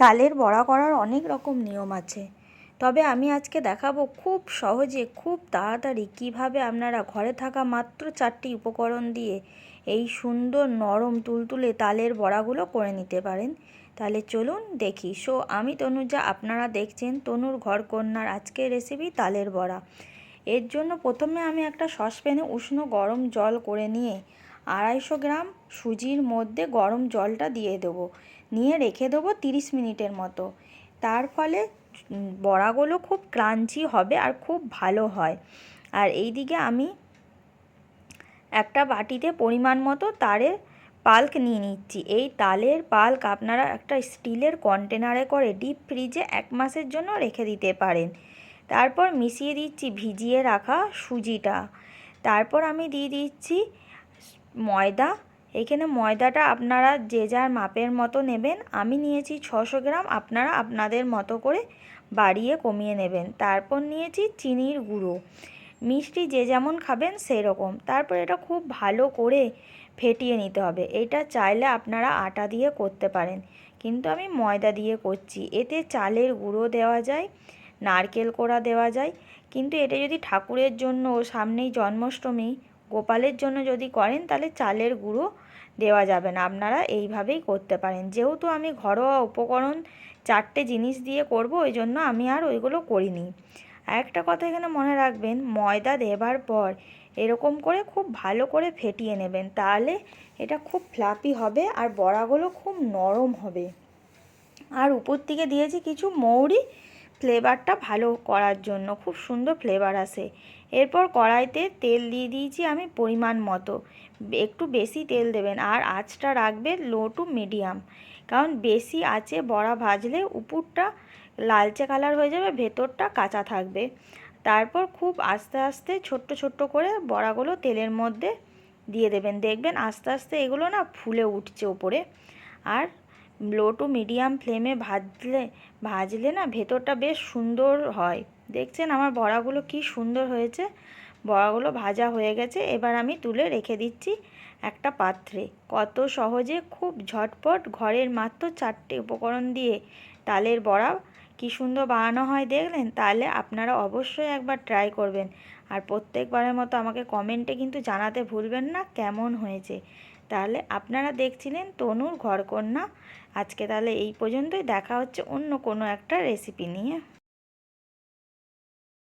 তালের বড়া করার অনেক রকম নিয়ম আছে। তবে আমি আজকে দেখাবো খুব সহজে, খুব তাড়াতাড়ি কীভাবে আপনারা ঘরে থাকা মাত্র চারটি উপকরণ দিয়ে এই সুন্দর নরম তুলতুলে তালের বড়াগুলো করে নিতে পারেন। তাহলে চলুন দেখি। সো, আমি তনুজা, আপনারা দেখছেন তনুর ঘর কন্যার আজকের রেসিপি তালের বড়া। এর জন্য প্রথমে আমি একটা সসপ্যানে উষ্ণ গরম জল করে নিয়ে আড়াইশো গ্রাম সুজির মধ্যে গরম জলটা দিয়ে দেবো। নিয়ে রেখে দেবো তিরিশ মিনিটের মতো। তার ফলে বড়াগুলো খুব ক্রাঞ্চি হবে আর খুব ভালো হয়। আর এই দিকে আমি একটা বাটিতে পরিমাণ মতো তারের পাল্ক নিয়ে নিচ্ছি। এই তালের পাল্ক আপনারা একটা স্টিলের কন্টেনারে করে ডিপ ফ্রিজে এক মাসের জন্য রেখে দিতে পারেন। তারপর মিশিয়ে দিচ্ছি ভিজিয়ে রাখা সুজিটা। তারপর আমি দিয়ে দিচ্ছি ময়দা। এখানে ময়দাটা আপনারা যে যার মাপের মতো নেবেন, আমি নিয়েছি ছশো গ্রাম, আপনারা আপনাদের মতো করে বাড়িয়ে কমিয়ে নেবেন। তারপর নিয়েছি চিনির গুঁড়ো। মিষ্টি যে যেমন খাবেন সেরকম। তারপর এটা খুব ভালো করে ফেটিয়ে নিতে হবে। এটা চাইলে আপনারা আটা দিয়ে করতে পারেন। কিন্তু আমি ময়দা দিয়ে করছি। এতে চালের গুঁড়ো দেওয়া যায়, নারকেল কোড়া দেওয়া যায়। কিন্তু এটা যদি ঠাকুরের জন্য, সামনেই জন্মাষ্টমী গোপালের জন্য যদি করেন, তাহলে চালের গুঁড়ো দেওয়া যাবে না। আপনারা এইভাবেই করতে পারেন। যেহেতু আমি ঘরোয়া উপকরণ চারটে জিনিস দিয়ে করব, ওই জন্য আমি আর ওইগুলো করিনি। একটা কথা এখানে মনে রাখবেন, ময়দা দেবার পর এরকম করে খুব ভালো করে ফেটিয়ে নেবেন, তাহলে এটা খুব ফ্লাপি হবে আর বড়াগুলো খুব নরম হবে। আর উপর থেকে দিয়েছি কিছু মৌরি ফ্লেভারটা ভালো করার জন্য, খুব সুন্দর ফ্লেভার আসে। এরপর কড়াইতে তেল দিয়ে দিয়েছি আমি পরিমাণ মতো। একটু বেশি তেল দেবেন আর আঁচটা রাখবে লো টু মিডিয়াম কারণ বেশি আঁচে বড়া ভাজলে উপরটা লালচে কালার হয়ে যাবে, ভেতরটা কাঁচা থাকবে। তারপর খুব আস্তে আস্তে ছোট্ট ছোট্ট করে বড়াগুলো তেলের মধ্যে দিয়ে দেবেন। দেখবেন আস্তে আস্তে এগুলো না ফুলে উঠছে ওপরে আর লো টু মিডিয়াম ফ্লেমে ভাজলে ভাজলে না ভেতরটা বেশ সুন্দর হয়। দেখছেন আমার বড়াগুলো কি সুন্দর হয়েছে? বড়াগুলো ভাজা হয়ে গেছে, এবার আমি তুলে রেখে দিচ্ছি একটা পাত্রে। কত সহজে, খুব ঝটপট ঘরের মাত্র চারটে উপকরণ দিয়ে তালের বড়া কি সুন্দর বানানো হয় দেখলেন? তাহলে আপনারা অবশ্যই একবার ট্রাই করবেন। আর প্রত্যেকবারের মতো আমাকে কমেন্টে কিন্তু জানাতে ভুলবেন না কেমন হয়েছে। তাহলে আপনারা দেখছিলেন তনুর ঘরকন্যা আজকে তাহলে এই পর্যন্তই, দেখা হচ্ছে অন্য কোনো একটা রেসিপি নিয়ে।